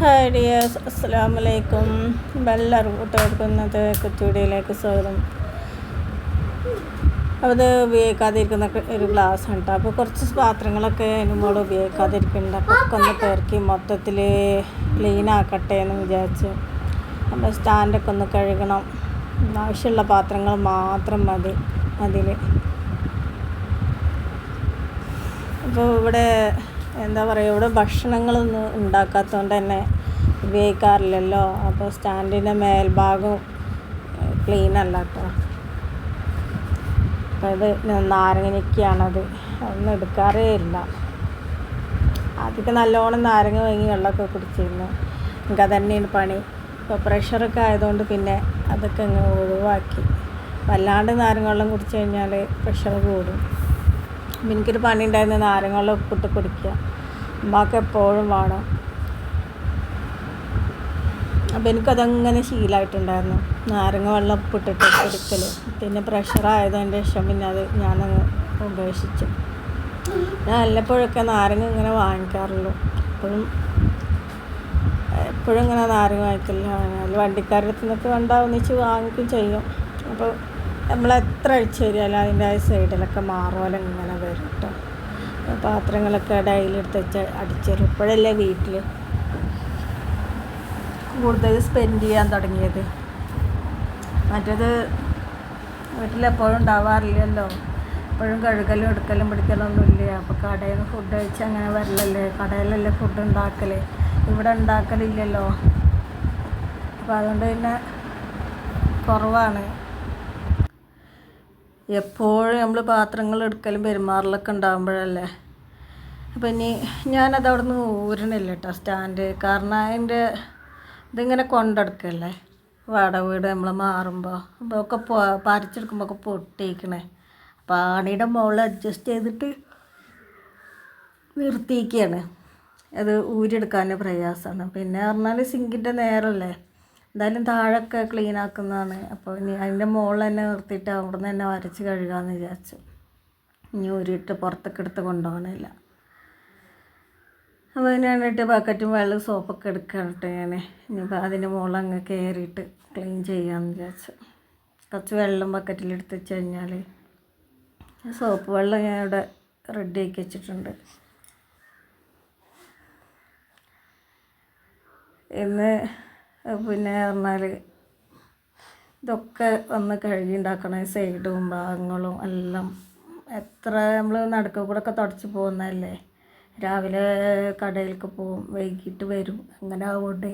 Hi dears അസ്സാം വലൈക്കും എല്ലാവരും കൂട്ടുകാർക്കുന്നത് കൊച്ചുവിടിയിലേക്ക് സ്വാഗതം. അത് ഉപയോഗിക്കാതിരിക്കുന്ന ഒരു ഗ്ലാസ് കേട്ടോ അപ്പോൾ കുറച്ച് പാത്രങ്ങളൊക്കെ നമ്മൾ ഉപയോഗിക്കാതിരിക്കുന്നുണ്ട്. അപ്പോൾ ഒക്കെ ഒന്ന് പേർക്കി മൊത്തത്തിൽ ക്ലീൻ ആക്കട്ടെ എന്ന് വിചാരിച്ച്. അപ്പോൾ സ്റ്റാൻഡൊക്കെ ഒന്ന് കഴുകണം. ആവശ്യമുള്ള പാത്രങ്ങൾ മാത്രം മതി അതിൽ അപ്പോൾ ഇവിടെ എന്താ പറയുക ഇവിടെ ഭക്ഷണങ്ങളൊന്നും ഉണ്ടാക്കാത്തതുകൊണ്ട് തന്നെ ഉപയോഗിക്കാറില്ലല്ലോ. അപ്പോൾ സ്റ്റാൻഡിന്റെ മേൽഭാഗം ക്ലീൻ അല്ല കേട്ടോ ഇത് നാരങ്ങനിക്കാണത് അതൊന്നും എടുക്കാറേ ഇല്ല. ആദ്യമൊക്കെ നല്ലോണം നാരങ്ങ വാങ്ങി വെള്ളമൊക്കെ കുടിച്ചിരുന്നു. എനിക്ക് അതന്നെയാണ് പണി. ഇപ്പോൾ പ്രഷറൊക്കെ ആയതുകൊണ്ട് പിന്നെ അതൊക്കെ അങ്ങ് ഒഴിവാക്കി. വല്ലാണ്ട് നാരങ്ങ വെള്ളം കുടിച്ചു കഴിഞ്ഞാൽ പ്രഷർ കൂടും. എനിക്കൊരു പണി ഉണ്ടായിരുന്നു നാരങ്ങളിൽ ഉപ്പിട്ട് കുടിക്കുക. ഉമ്മാക്ക് എപ്പോഴും വേണം. അപ്പോൾ എനിക്കതങ്ങനെ ശീലമായിട്ടുണ്ടായിരുന്നു നാരങ്ങ വെള്ളം ഉപ്പിട്ടിട്ട് കുടിക്കൽ പിന്നെ പ്രഷറായതിന്റെ ശേഷം പിന്നെ അത് ഞാനങ്ങ് ഉപേക്ഷിച്ചു. ഞാൻ വല്ലപ്പോഴൊക്കെ നാരങ്ങ ഇങ്ങനെ വാങ്ങിക്കാറുള്ളൂ. എപ്പോഴും എപ്പോഴും ഇങ്ങനെ നാരങ്ങ വാങ്ങിക്കില്ല വണ്ടിക്കാരുടെ അടുത്ത് നിന്നൊക്കെ വേണ്ട ഒന്നിച്ച് വാങ്ങിക്കും ചെയ്യും. അപ്പോൾ നമ്മൾ എത്ര അഴിച്ചു കഴിഞ്ഞാലും അതിന്റെ ആ സൈഡിലൊക്കെ മാറോലം ഇങ്ങനെ വരും കേട്ടോ പാത്രങ്ങളൊക്കെ ഡയലി എടുത്ത് വെച്ച് അടിച്ചേരും ഇപ്പോഴല്ലേ വീട്ടിൽ കൂടുതൽ സ്പെൻഡ് ചെയ്യാൻ തുടങ്ങിയത്? മറ്റേത് വീട്ടിലെപ്പോഴും ഉണ്ടാവാറില്ലല്ലോ. എപ്പോഴും കഴുകലും എടുക്കലും പിടിക്കലൊന്നുമില്ല. അപ്പോൾ കടയിൽ നിന്ന് ഫുഡ് കഴിച്ച് അങ്ങനെ വരലല്ലേ? കടയിലല്ലേ ഫുഡ് ഉണ്ടാക്കൽ ഇവിടെ ഉണ്ടാക്കലില്ലല്ലോ. അപ്പോൾ അതുകൊണ്ട് പിന്നെ കുറവാണ്. എപ്പോഴും നമ്മൾ പാത്രങ്ങൾ എടുക്കലും പെരുമാറലൊക്കെ ഉണ്ടാകുമ്പോഴല്ലേ അപ്പം ഇനി ഞാനത് അവിടെ നിന്ന് ഊരണില്ല കേട്ടോ സ്റ്റാൻഡ്. കാരണം അതിന്റെ ഇതിങ്ങനെ കൊണ്ടെടുക്കല്ലേ? വാടക വീട് നമ്മൾ മാറുമ്പോൾ അപ്പോൾ ഒക്കെ പൊ പറിച്ചെടുക്കുമ്പോൾ ഒക്കെ പൊട്ടിയിരിക്കണേ. പാണിയുടെ മുകളിൽ അഡ്ജസ്റ്റ് ചെയ്തിട്ട് നിർത്തിയിരിക്കുകയാണ് അത് ഊരിയെടുക്കാൻ പ്രയാസമാണ് പിന്നെ പറഞ്ഞാൽ സിങ്കിന്റെ നേരമല്ലേ എന്തായാലും താഴൊക്കെ ക്ലീൻ ആക്കുന്നതാണ്. അപ്പോൾ ഇനി അതിന്റെ മുകളിൽ തന്നെ നിർത്തിയിട്ട് അവിടെ നിന്ന് തന്നെ വരച്ച് കഴുകാമെന്ന് വിചാരിച്ചു. ഇനി ഉരുട്ട് പുറത്തൊക്കെ എടുത്ത് കൊണ്ടുപോകണില്ല. അപ്പോൾ അതിന് വേണ്ടിയിട്ട് ബക്കറ്റും വെള്ളം സോപ്പൊക്കെ എടുക്കട്ടെ ഞാൻ ഇനിയിപ്പോൾ അതിന്റെ മുകളിൽ അങ്ങ് കയറിയിട്ട് ക്ലീൻ ചെയ്യാമെന്ന് വിചാരിച്ചു. കുറച്ച് വെള്ളം ബക്കറ്റിലെടുത്ത് വെച്ച് കഴിഞ്ഞാൽ സോപ്പ് വെള്ളം ഞാൻ ഇവിടെ റെഡി ആക്കി വെച്ചിട്ടുണ്ട്. ഇന്ന് പിന്നെ പറഞ്ഞാൽ ഇതൊക്കെ ഒന്ന് കഴുകി ഉണ്ടാക്കണം സൈഡും ഭാഗങ്ങളും എല്ലാം എത്ര നമ്മൾ നടുക്ക കൂടെ ഒക്കെ തുടച്ച് പോകുന്നതല്ലേ? രാവിലെ കടയിലേക്ക് പോവും വൈകിട്ട് വരും അങ്ങനെ ആവുകൊണ്ട്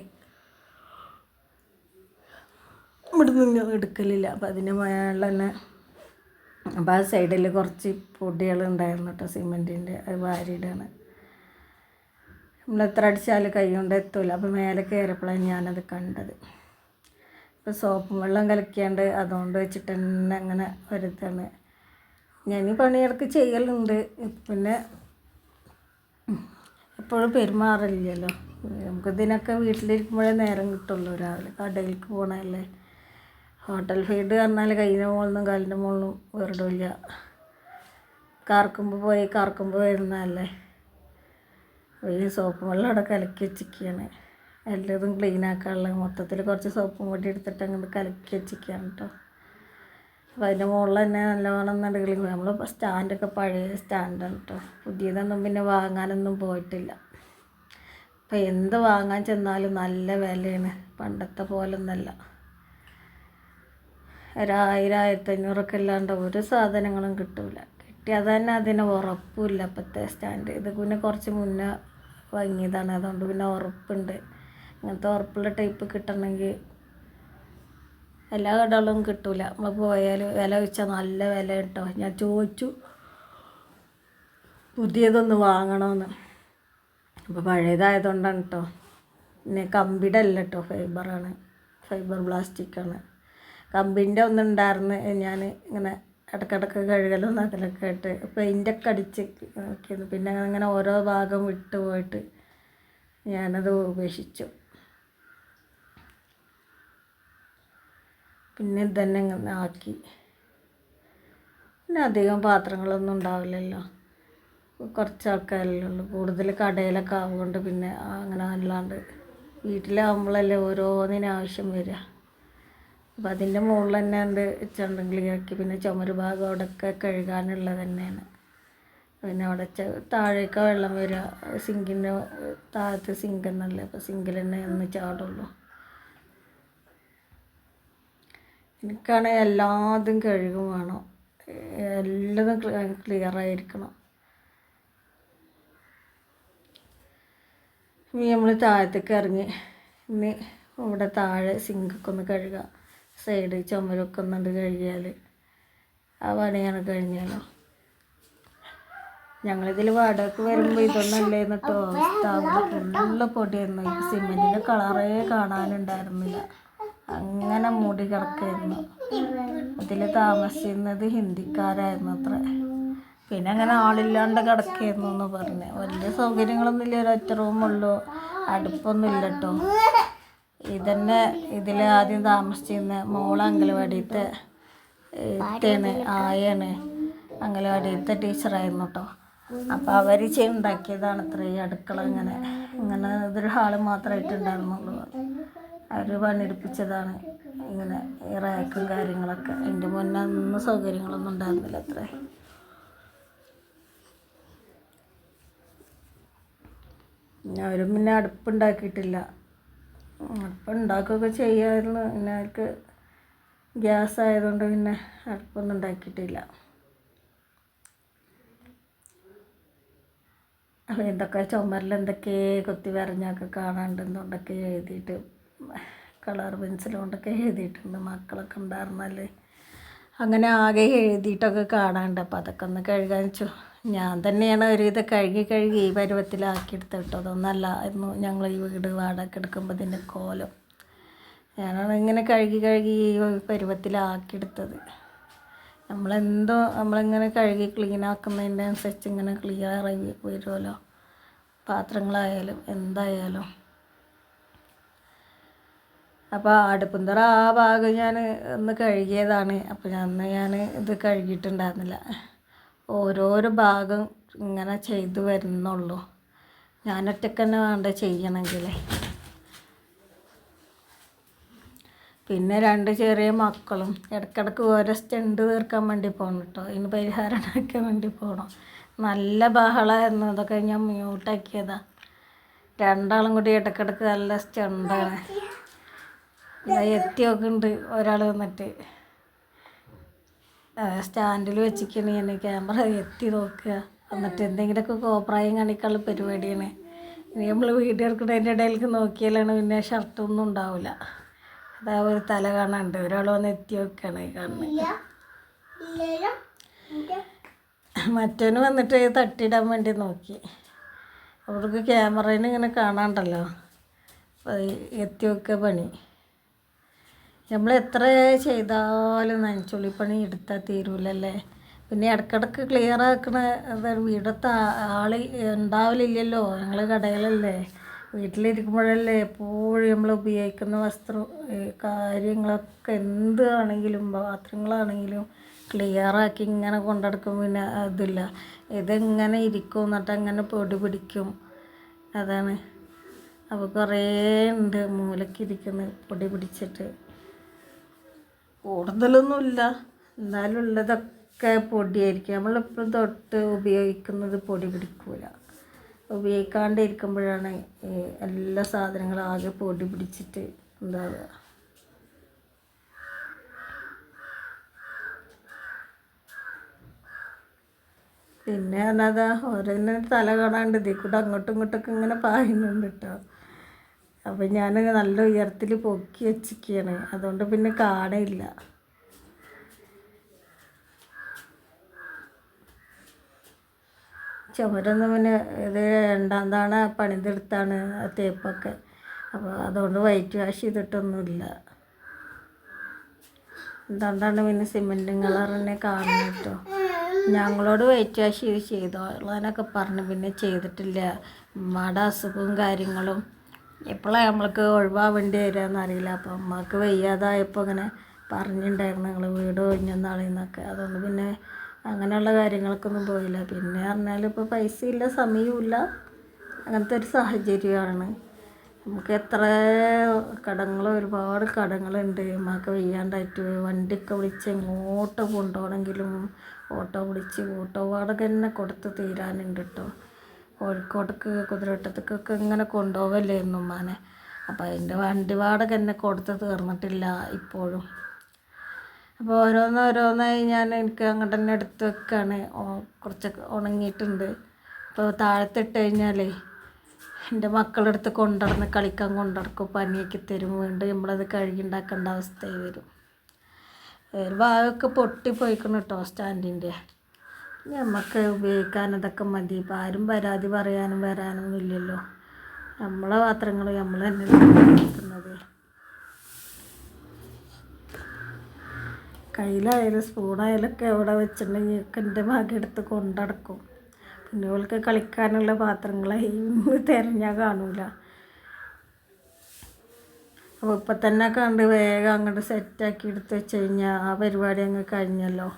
ഇവിടെ നിന്ന് എടുക്കലില്ല. അപ്പം അതിന് മേളിൽ തന്നെ അപ്പോൾ ആ സൈഡിൽ കുറച്ച് പൊടികൾ ഉണ്ടായിരുന്നു കേട്ടോ സിമെന്റിന്റെ അത് വാരിയിടാണ് നമ്മൾ എത്ര അടിച്ചാലും കൈ കൊണ്ട് എത്തൂല. അപ്പോൾ മേലെ കയറിയപ്പോഴാണ് ഞാനത് കണ്ടത്. ഇപ്പോൾ സോപ്പും വെള്ളം കലക്കിയാണ്ട് അതുകൊണ്ട് വെച്ചിട്ട് തന്നെ അങ്ങനെ വരുത്താണ് ഞാൻ ഈ പണിയിടക്ക് ചെയ്യലുണ്ട്. പിന്നെ എപ്പോഴും പെരുമാറില്ലല്ലോ നമുക്ക് ഇതിനൊക്കെ വീട്ടിലിരിക്കുമ്പോഴേ നേരം കിട്ടുള്ളൂ. രാവിലെ കടയിലേക്ക് പോകണമല്ലേ ഹോട്ടൽ ഫീഡ് പറഞ്ഞാൽ കയ്യിന്റെ മുകളിലും കാലിന്റെ മുകളിലും വേറിടില്ല. കറക്കുമ്പോൾ പോയി കറക്കുമ്പോൾ വരുന്നതല്ലേ. ഈ സോപ്പ് വെള്ളം അവിടെ കലക്കി വെച്ചിരിക്കുകയാണ്. എല്ലാതും ക്ലീൻ ആക്കാനുള്ള മൊത്തത്തിൽ കുറച്ച് സോപ്പും പൊടി എടുത്തിട്ട് അങ്ങോട്ട് കലക്കി വെച്ചിരിക്കുകയാണ് കേട്ടോ അപ്പോൾ അതിന്റെ മുകളിൽ തന്നെ നല്ലവണ്ണം നടുകളിൽ നമ്മൾ സ്റ്റാൻഡൊക്കെ പഴയ സ്റ്റാൻഡാണ് കേട്ടോ പുതിയതൊന്നും പിന്നെ വാങ്ങാനൊന്നും പോയിട്ടില്ല. അപ്പോൾ എന്ത് വാങ്ങാൻ ചെന്നാലും നല്ല വിലയാണ്. പണ്ടത്തെ പോലൊന്നല്ല. ഒരായിരം ആയിരത്തഞ്ഞൂറൊക്കെ ഇല്ലാണ്ട് ഒരു സാധനങ്ങളും കിട്ടില്ല കിട്ടിയാൽ തന്നെ അതിന് ഉറപ്പില്ല അപ്പോഴത്തെ സ്റ്റാൻഡ് ഇത് പിന്നെ കുറച്ച് മുന്നേ വാങ്ങിയതാണ് അതുകൊണ്ട് പിന്നെ ഉറപ്പുണ്ട്. അങ്ങനത്തെ ഉറപ്പുള്ള ടൈപ്പ് കിട്ടണമെങ്കിൽ എല്ലാ കടകളും കിട്ടൂല. നമ്മൾ പോയാൽ വില വെച്ചാൽ നല്ല വില കിട്ടും. ഞാൻ ചോദിച്ചു. പുതിയതൊന്ന് വാങ്ങണമെന്ന് അപ്പോൾ പഴയതായതുകൊണ്ടാണ് കേട്ടോ പിന്നെ കമ്പിയുടെ അല്ല കേട്ടോ ഫൈബറാണ് ഫൈബർ പ്ലാസ്റ്റിക്കാണ് കമ്പിന്റെ ഒന്നുണ്ടായിരുന്നു ഞാൻ ഇങ്ങനെ ഇടക്കിടക്ക് കഴുകലും അതിലൊക്കെ ആയിട്ട് പെയിന്റൊക്കെ അടിച്ച് നോക്കിയിരുന്നു. പിന്നെ അങ്ങനെ ഓരോ ഭാഗം വിട്ട് പോയിട്ട് ഞാനത് ഉപേക്ഷിച്ചു. പിന്നെ ഇതന്നെ അങ്ങനെ ആക്കി. പിന്നെ അധികം പാത്രങ്ങളൊന്നും ഉണ്ടാവില്ലല്ലോ. കുറച്ച് ആൾക്കാരല്ലേ ഉള്ളൂ. കൂടുതൽ കടയിലൊക്കെ ആവുകൊണ്ട് പിന്നെ അങ്ങനെ അല്ലാണ്ട് വീട്ടിലാവുമ്പോഴല്ലേ ഓരോന്നിനും ആവശ്യം വരിക. അപ്പം അതിന്റെ മുകളിൽ തന്നെ ഉണ്ട് ക്ലിയറാക്കി പിന്നെ ചുമര് ഭാഗം അവിടെയൊക്കെ കഴുകാനുള്ളത് തന്നെയാണ്. പിന്നെ അവിടെ താഴേക്ക വെള്ളം വരിക. സിങ്കിന്റെ താഴത്ത് സിങ്ക് എന്നല്ലേ? അപ്പോൾ സിങ്കിൽ തന്നെ ഒന്ന് ചാടുള്ളൂ. എനിക്കാണെങ്കിൽ എല്ലാതും കഴുകും വേണം. എല്ലതും ക്ലിയർ ആയിരിക്കണം. നമ്മൾ താഴത്തേക്ക് ഇറങ്ങി. ഇനി ഇവിടെ താഴെ സിങ്കൊക്കെ ഒന്ന് കഴുകുക സൈഡ് ചുമരൊക്കെ ഒന്നുണ്ട് കഴുകിയാൽ ആ പണിയാണ് കഴിഞ്ഞാലോ ഞങ്ങളിതിൽ വാടകയ്ക്ക് വരുമ്പോൾ ഇതൊന്നും അല്ലായിരുന്നു കേട്ടോ ഫുള്ള് പൊടിയായിരുന്നു. ഈ സിമെന്റിന്റെ കളറേ കാണാനുണ്ടായിരുന്നില്ല. അങ്ങനെ മൂടി കിടക്കായിരുന്നു. അതിൽ താമസിക്കുന്നത് ഹിന്ദിക്കാരായിരുന്നു അത്ര. പിന്നെ അങ്ങനെ ആളില്ലാണ്ട് കിടക്കായിരുന്നു എന്ന് പറഞ്ഞു. വലിയ സൗകര്യങ്ങളൊന്നുമില്ല. ഒരൊറ്റ റൂമുള്ളൂ അടുപ്പൊന്നും ഇല്ല കേട്ടോ ഇതന്നെ ഇതിൽ ആദ്യം താമസിച്ചിരുന്ന മോൾ അങ്കലവാടിയത്തെ ഇത്തേണ് ആയാണ് അങ്കലവാടിയത്തെ ടീച്ചറായിരുന്നു കേട്ടോ അപ്പോൾ അവർ ഉണ്ടാക്കിയതാണ് അത്ര അടുക്കള ഇങ്ങനെ. ഇങ്ങനെ ഇതൊരു ഹാൾ മാത്രമായിട്ട് ഉണ്ടായിരുന്നുള്ളൂ. അവർ പണിയെടുപ്പിച്ചതാണ് ഇങ്ങനെ ഈ റാക്കും കാര്യങ്ങളൊക്കെ. എന്റെ മുന്നേ ഒന്നും സൗകര്യങ്ങളൊന്നും ഉണ്ടായിരുന്നില്ല അത്രേ. അവരും പിന്നെ അടുപ്പുണ്ടാക്കിയിട്ടില്ല. അടുപ്പുണ്ടാക്കുകയൊക്കെ ചെയ്യാമായിരുന്നു പിന്നെ അവർക്ക് ഗ്യാസ് ആയതുകൊണ്ട് പിന്നെ അടുപ്പൊന്നും ഉണ്ടാക്കിയിട്ടില്ല. അപ്പോൾ എന്തൊക്കെ ചുമരിൽ എന്തൊക്കെ കൊത്തി വരഞ്ഞൊക്കെ കാണാണ്ടെന്നുണ്ടൊക്കെ എഴുതിയിട്ട് കളർ പെൻസിൽ കൊണ്ടൊക്കെ എഴുതിയിട്ടുണ്ട് മക്കളൊക്കെ ഉണ്ടായിരുന്നാൽ അങ്ങനെ ആകെ എഴുതിയിട്ടൊക്കെ കാണാണ്ട് അപ്പോൾ അതൊക്കെ ഒന്ന് കഴുകാൻ വെച്ചു. ഞാൻ തന്നെയാണ് ഒരു ഇത് കഴുകി കഴുകി ഈ പരുവത്തിലാക്കിയെടുത്ത് കേട്ടോ. അതൊന്നല്ലായിരുന്നു ഞങ്ങൾ ഈ വീട് വാടക എടുക്കുമ്പോൾ ഇതിന്റെ കോലം. ഞാനാണ് ഇങ്ങനെ കഴുകി കഴുകി ഈ പരുവത്തിലാക്കിയെടുത്തത്. നമ്മളെന്തോ നമ്മളിങ്ങനെ കഴുകി ക്ലീൻ ആക്കുന്നതിന്റെ അനുസരിച്ച് ഇങ്ങനെ ആയി വരുമല്ലോ പാത്രങ്ങളായാലും എന്തായാലും. അപ്പോൾ അടുപ്പുന്തറ ആ ഭാഗം ഞാൻ ഒന്ന് കഴുകിയതാണ്. അപ്പോൾ അന്ന് ഞാൻ ഇത് കഴുകിയിട്ടുണ്ടായിരുന്നില്ല. ഓരോരോ ഭാഗം ഇങ്ങനെ ചെയ്തു വരുന്നുള്ളൂ. ഞാൻ ഒറ്റയ്ക്ക് തന്നെ വേണ്ട ചെയ്യണമെങ്കിൽ പിന്നെ രണ്ട് ചെറിയ മക്കളും. ഇടയ്ക്കിടയ്ക്ക് ഓരോ സ്റ്റണ്ട് തീർക്കാൻ വേണ്ടി പോകണം കേട്ടോ ഇതിന് പരിഹാരം ഉണ്ടാക്കാൻ വേണ്ടി പോകണം നല്ല ബഹളമായിരുന്നു. അതൊക്കെ ഞാൻ മ്യൂട്ടാക്കിയതാ രണ്ടാളും കൂടി ഇടയ്ക്കിടയ്ക്ക് നല്ല സ്റ്റണ്ടാണ്. എത്തിയൊക്കെ ഉണ്ട് ഒരാൾ വന്നിട്ട്. സ്റ്റാൻഡിൽ വെച്ചിരിക്കണ ഞാൻ ക്യാമറ എത്തി നോക്കുക. എന്നിട്ട് എന്തെങ്കിലുമൊക്കെ കോപ്രായം കാണിക്കാനുള്ള പരിപാടിയാണ്. ഇനി നമ്മൾ വീഡിയോ എടുക്കുന്നതിന്റെ ഇടയിലേക്ക് നോക്കിയാലാണ് പിന്നെ ഷർട്ടൊന്നും ഉണ്ടാവില്ല. അതാ ഒരു തല കാണാണ്ട് ഒരാൾ വന്ന് എത്തി നോക്കുകയാണ് കാണുന്നത് മറ്റവന് വന്നിട്ട് തട്ടിയിടാൻ വേണ്ടി നോക്കി. അവർക്ക് ക്യാമറയിൽ ഇങ്ങനെ കാണാണ്ടല്ലോ. എത്തി നോക്കുക പണി. നമ്മൾ എത്ര ചെയ്താലും നനച്ചുള്ളിപ്പണി എടുത്താൽ തീരൂലല്ലേ? പിന്നെ ഇടക്കിടക്ക് ക്ലിയർ ആക്കണ വീടത്തെ ആൾ ഉണ്ടാവില്ലല്ലോ ഞങ്ങൾ കടയിലല്ലേ. വീട്ടിലിരിക്കുമ്പോഴല്ലേ എപ്പോഴും നമ്മൾ ഉപയോഗിക്കുന്ന വസ്ത്രം കാര്യങ്ങളൊക്കെ എന്താണെങ്കിലും പാത്രങ്ങളാണെങ്കിലും ക്ലിയറാക്കി ഇങ്ങനെ കൊണ്ടെടുക്കും. പിന്നെ അതില്ല ഇതെങ്ങനെ ഇരിക്കും എന്നിട്ട് അങ്ങനെ പൊടി പിടിക്കും. അതാണ്. അപ്പോൾ കുറേ ഉണ്ട് മൂലക്കിരിക്കുന്നത് പൊടി പിടിച്ചിട്ട്. കൂടുതലൊന്നുമില്ല. എന്നാലും ഉള്ളതൊക്കെ പൊടിയായിരിക്കും. നമ്മളിപ്പം തൊട്ട് ഉപയോഗിക്കുന്നത് പൊടി പിടിക്കൂല. ഉപയോഗിക്കാണ്ടിരിക്കുമ്പോഴാണ് എല്ലാ സാധനങ്ങളും ആകെ പൊടി പിടിച്ചിട്ട് ഉണ്ടാവുക പിന്നെ എന്നതാ ഓരോന്നും തല കാണാണ്ട് ഇതിൽ കൂടെ അങ്ങോട്ടും ഇങ്ങോട്ടൊക്കെ ഇങ്ങനെ പായുന്നുണ്ട് കേട്ടോ അപ്പം ഞാൻ നല്ല ഉയരത്തിൽ പൊക്കി വെച്ചിരിക്കുകയാണ് അതുകൊണ്ട് പിന്നെ കാണില്ല ചുമരൊന്നും പിന്നെ ഇത് രണ്ടാം തവണ പണിതെടുത്താണ് തേപ്പൊക്കെ. അപ്പോൾ അതുകൊണ്ട് വൈറ്റ് വാഷ് ചെയ്തിട്ടൊന്നുമില്ല. എന്തുകൊണ്ടാണ് പിന്നെ സിമെന്റും കളർ തന്നെ കാണുന്നിട്ടോ ഞങ്ങളോട് വൈറ്റ് വാഷ് ചെയ്ത് ചെയ്തോളാനൊക്കെ പറഞ്ഞു പിന്നെ ചെയ്തിട്ടില്ല. ഉമ്മയുടെ അസുഖവും കാര്യങ്ങളും. എപ്പോഴാണ് നമ്മൾക്ക് ഒഴിവാവേണ്ടി വരികയെന്ന് അറിയില്ല. അപ്പോൾ അമ്മയ്ക്ക് വയ്യാതായപ്പോൾ ഇങ്ങനെ പറഞ്ഞിട്ടുണ്ടായിരുന്നു ഞങ്ങൾ വീട് ഒഴിഞ്ഞെന്നാളെന്നൊക്കെ. അതുകൊണ്ട് പിന്നെ അങ്ങനെയുള്ള കാര്യങ്ങൾക്കൊന്നും പോയില്ല. പിന്നെ പറഞ്ഞാൽ ഇപ്പോൾ പൈസ ഇല്ല സമയമില്ല അങ്ങനത്തെ ഒരു സാഹചര്യമാണ്. നമുക്ക് എത്ര കടങ്ങൾ ഒരുപാട് കടങ്ങളുണ്ട്. ഉമ്മക്ക് വയ്യാണ്ടായിട്ട് വണ്ടിയൊക്കെ വിളിച്ച് എങ്ങോട്ട് കൊണ്ടുപോകണമെങ്കിലും ഓട്ടോ വിളിച്ച് ഓട്ടോ വാടക തന്നെ കൊടുത്ത് തീരാനുണ്ട് കേട്ടോ കോഴിക്കോട്ടേക്ക് കുതിരവട്ടത്തേക്കൊക്കെ ഇങ്ങനെ കൊണ്ടുപോകല്ലായിരുന്നു ഉമ്മാനെ അപ്പോൾ അതിന്റെ വണ്ടി വാടക എന്നെ കൊടുത്ത് തീർന്നിട്ടില്ല ഇപ്പോഴും. അപ്പോൾ ഓരോന്ന് ഓരോന്നായി ഞാൻ എനിക്ക് അങ്ങോട്ട് തന്നെ എടുത്ത് വെക്കുകയാണ് കുറച്ചൊക്കെ ഉണങ്ങിയിട്ടുണ്ട്. അപ്പോൾ താഴത്തിട്ട് കഴിഞ്ഞാലേ എന്റെ മക്കളെടുത്ത് കൊണ്ടുനടന്ന് കളിക്കാൻ കൊണ്ടുനടക്കും. പനിയൊക്കെ തരും. വീണ്ടും നമ്മളത് കഴുകി ഉണ്ടാക്കേണ്ട അവസ്ഥയായി വരും. ഒരു ഭാഗമൊക്കെ പൊട്ടിപ്പോയിക്കണം കേട്ടോ സ്റ്റാൻഡിന്റെ നമുക്ക് ഉപയോഗിക്കാൻ അതൊക്കെ മതി. ഇപ്പം ആരും പരാതി പറയാനും വരാനൊന്നും ഇല്ലല്ലോ. നമ്മളെ പാത്രങ്ങൾ നമ്മൾ തന്നെ ഉപയോഗിക്കുന്നത് കയ്യിലായാലും സ്പൂണായാലും ഒക്കെ എവിടെ വെച്ചിട്ടുണ്ടെങ്കിൽ ഒക്കെ എന്റെ ഭാഗം എടുത്ത് കൊണ്ടടക്കും. പിന്നെ അവൾക്ക് കളിക്കാനുള്ള പാത്രങ്ങളെ തിരഞ്ഞാൽ കാണൂല. അപ്പോൾ ഇപ്പം തന്നെ കണ്ട് വേഗം അങ്ങോട്ട് സെറ്റാക്കി എടുത്ത് വെച്ച് കഴിഞ്ഞാൽ ആ പരിപാടി അങ്ങ് കഴിഞ്ഞല്ലോ.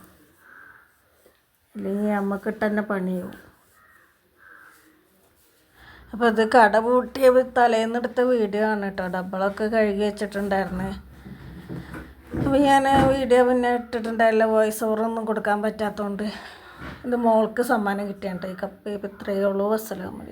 അല്ലെങ്കിൽ നമുക്ക് തന്നെ പണിയാവും. അപ്പോൾ ഇത് കട പൂട്ടിയ തലേന്ന് എടുത്ത വീഡിയോ ആണ് കേട്ടോ ഡബ്ബളൊക്കെ കഴുകി വെച്ചിട്ടുണ്ടായിരുന്നേ. അപ്പോൾ ഞാൻ വീഡിയോ പിന്നെ ഇട്ടിട്ടുണ്ടായില്ല. വോയിസ് ഓവറൊന്നും കൊടുക്കാൻ പറ്റാത്തതുകൊണ്ട് ഇത് മോൾക്ക് സമ്മാനം കിട്ടിയിട്ടുണ്ട് ഈ കപ്പ് ഇപ്പം ഇത്രയേ ഉള്ളൂ. അസ്സലാമലൈക്കും